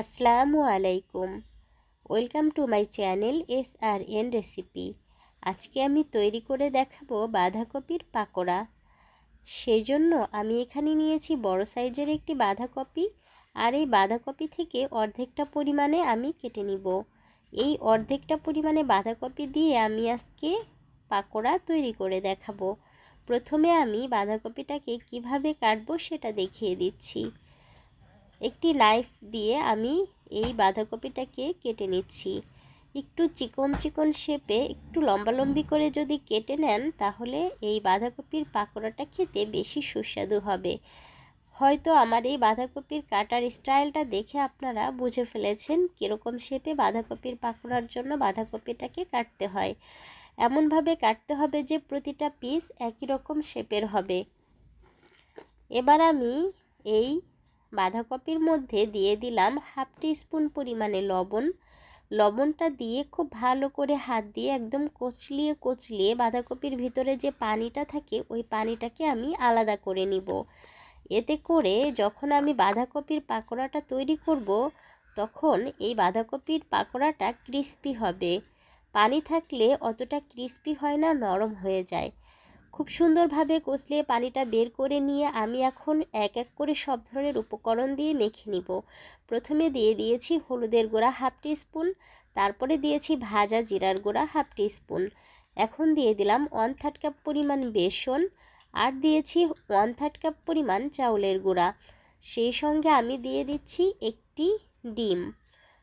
আসসালামু আলাইকুম। Welcome to my channel S R N recipe. আজকে আমি তৈরি করে দেখাবো বাঁধাকপির পাকোড়া। সেই জন্য আমি এখানে নিয়েছি বড় সাইজের একটি বাঁধাকপি আর এই বাঁধাকপি থেকে অর্ধেকটা পরিমাণে আমি কেটে নিব। এই অর্ধেকটা পরিমাণে বাঁধাকপি দিয়ে আমি আজকে পাকোড়া তৈরি করে দেখাবো। প্রথমে আমি বাঁধাকপিটাকে কীভাবে কাটবো সেটা দেখিয়ে দিচ্ছি। একটি নাইফ দিয়ে আমি এই বাঁধাকপিটাকে কেটে নিচ্ছি। একটু চিকন চিকন শেপে একটু লম্বালম্বি করে যদি কেটে নেন, তাহলে এই বাঁধাকপির পাকোড়াটা খেতে বেশি সুস্বাদু হবে। হয়তো আমার এই বাঁধাকপির কাটার স্টাইলটা দেখে আপনারা বুঝে ফেলেছেন কীরকম শেপে বাঁধাকপির পাকোড়ার জন্য বাঁধাকপিটাকে কাটতে হয়। এমনভাবে কাটতে হবে যে প্রতিটা পিস একই রকম শেপের হবে। এবার আমি এই বাঁধাকপির মধ্যে দিয়ে দিলাম হাফ স্পুন পরিমাণে লবণ। লবণটা দিয়ে খুব ভালো করে হাত দিয়ে একদম কচলিয়ে কচলিয়ে বাঁধাকপির ভিতরে যে পানিটা থাকে, ওই পানিটাকে আমি আলাদা করে নিব। এতে করে যখন আমি বাঁধাকপির পাকোড়াটা তৈরি করব, তখন এই বাঁধাকপির পাকোড়াটা ক্রিস্পি হবে। পানি থাকলে অতটা ক্রিস্পি হয় না, নরম হয়ে যায়। খুব সুন্দরভাবে কষলে পানিটা বের করে নিয়ে আমি এখন এক এক করে সব ধরনের উপকরণ দিয়ে মেখে নিব। প্রথমে দিয়ে দিয়েছি হলুদের গুঁড়া হাফ স্পুন তারপরে দিয়েছি ভাজা জিরার গুঁড়া হাফ স্পুন এখন দিয়ে দিলাম ওয়ান থার্ড কাপ পরিমাণ বেসন আর দিয়েছি ওয়ান থার্ড কাপ পরিমাণ চাউলের গুঁড়া। সেই সঙ্গে আমি দিয়ে দিচ্ছি একটি ডিম।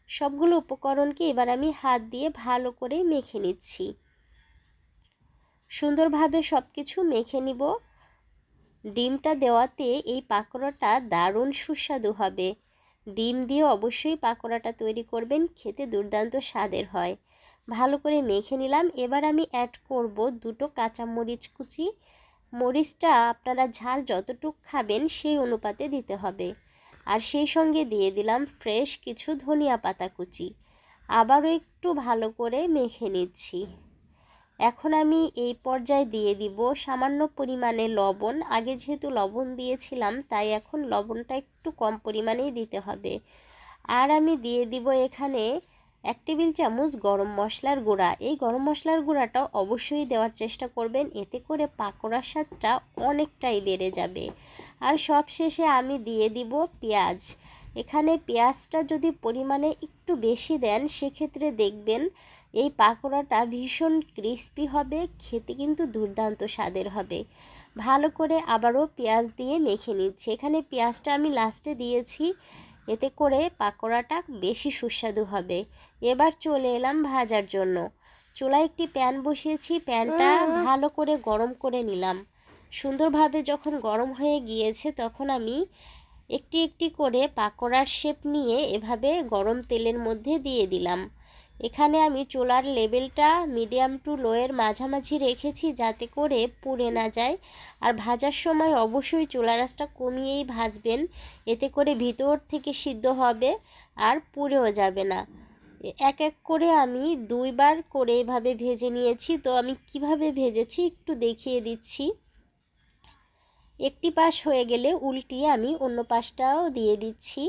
সবগুলো উপকরণকে এবার আমি হাত দিয়ে ভালো করে মেখে নিচ্ছি। সুন্দরভাবে সব কিছু মেখে নিব। ডিমটা দেওয়াতে এই পাকোড়াটা দারুণ সুস্বাদু হবে। ডিম দিয়ে অবশ্যই পাকোড়াটা তৈরি করবেন, খেতে দুর্দান্ত স্বাদের হয়। ভালো করে মেখে নিলাম। এবার আমি অ্যাড করব দুটো কাঁচা মরিচ কুচি। মরিচটা আপনারা ঝাল যতটুক খাবেন সেই অনুপাতে দিতে হবে। আর সেই সঙ্গে দিয়ে দিলাম ফ্রেশ কিছু ধনিয়া পাতা কুচি। আবারও একটু ভালো করে মেখে নিচ্ছি। এখন আমি এই পর্যায়ে দিয়ে দিব সামান্য পরিমাণে লবণ। আগে যেহেতু লবণ দিয়েছিলাম, তাই এখন লবণটা একটু কম পরিমাণেই দিতে হবে। আর আমি দিয়ে দিব এখানে এক টেবিল চামচ গরম মশলার গুঁড়া। এই গরম মশলার গুঁড়াটা অবশ্যই দেওয়ার চেষ্টা করবেন, এতে করে পাকোড়ার স্বাদটা অনেকটাই বেড়ে যাবে। আর সব শেষে আমি দিয়ে দিব পেঁয়াজ। এখানে পেঁয়াজটা যদি পরিমাণে একটু বেশি দেন, সেক্ষেত্রে দেখবেন এই পাকোড়াটা ভীষণ ক্রিস্পি হবে খেতে কিন্তু দুর্দান্ত স্বাদের হবে। ভালো করে আবারও পেঁয়াজ দিয়ে মেখে নিচ্ছি। এখানে পেঁয়াজটা আমি লাস্টে দিয়েছি এতে করে পাকোড়াটা বেশি সুস্বাদু হবে। এবার চলে এলাম ভাজার জন্য। চুলায় একটি প্যান বসিয়েছি প্যানটা ভালো করে গরম করে নিলাম। সুন্দরভাবে যখন গরম হয়ে গিয়েছে তখন আমি একটি একটি করে পাকোড়ার শেপ নিয়ে এভাবে গরম তেলের মধ্যে দিয়ে দিলাম। এখানে আমি চোলার লেভেলটা মিডিয়াম টু লোয়ের মাঝামাঝি রেখেছি যাতে করে পুড়ে না যায়। আর ভাজার সময় অবশ্যই চোলা রাসটা কমিয়েই ভাজবেন। এতে করে ভিতর থেকে সিদ্ধ হবে আর পুড়েও যাবে না। এক এক করে আমি দুইবার করে এভাবে ভেজে নিয়েছি। তো আমি কীভাবে ভেজেছি একটু দেখিয়ে দিচ্ছি। একটি পাশ হয়ে গেলে উল্টিয়ে আমি অন্য পাশটাও দিয়ে দিচ্ছি।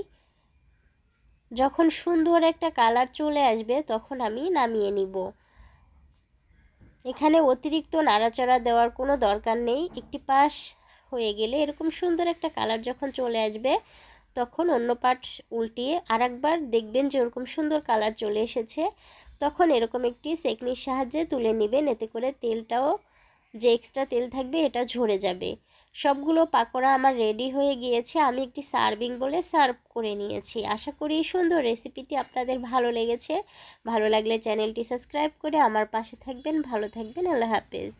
যখন সুন্দর একটা কালার চলে আসবে, তখন আমি নামিয়ে নিব। এখানে অতিরিক্ত নাড়াচাড়া দেওয়ার কোনো দরকার নেই। একটি পাশ হয়ে গেলে এরকম সুন্দর একটা কালার যখন চলে আসবে, তখন অন্য পাট উল্টিয়ে আরেকবার দেখবেন যে ওরকম সুন্দর কালার চলে এসেছে। তখন এরকম একটি সেকনির সাহায্যে তুলে নেবেন, এতে করে তেলটাও যে এক্সট্রা তেল থাকবে, এটা ঝরে যাবে। সবগুলো পাকোড়া আমার রেডি হয়ে গিয়েছে। আমি একটি সার্ভিং বলে সার্ভ করে নিয়েছি। আশা করি এই সুন্দর রেসিপিটি আপনাদের ভালো লেগেছে। ভালো লাগলে চ্যানেলটি সাবস্ক্রাইব করে আমার পাশে থাকবেন। ভালো থাকবেন। আল্লাহ হাফেজ।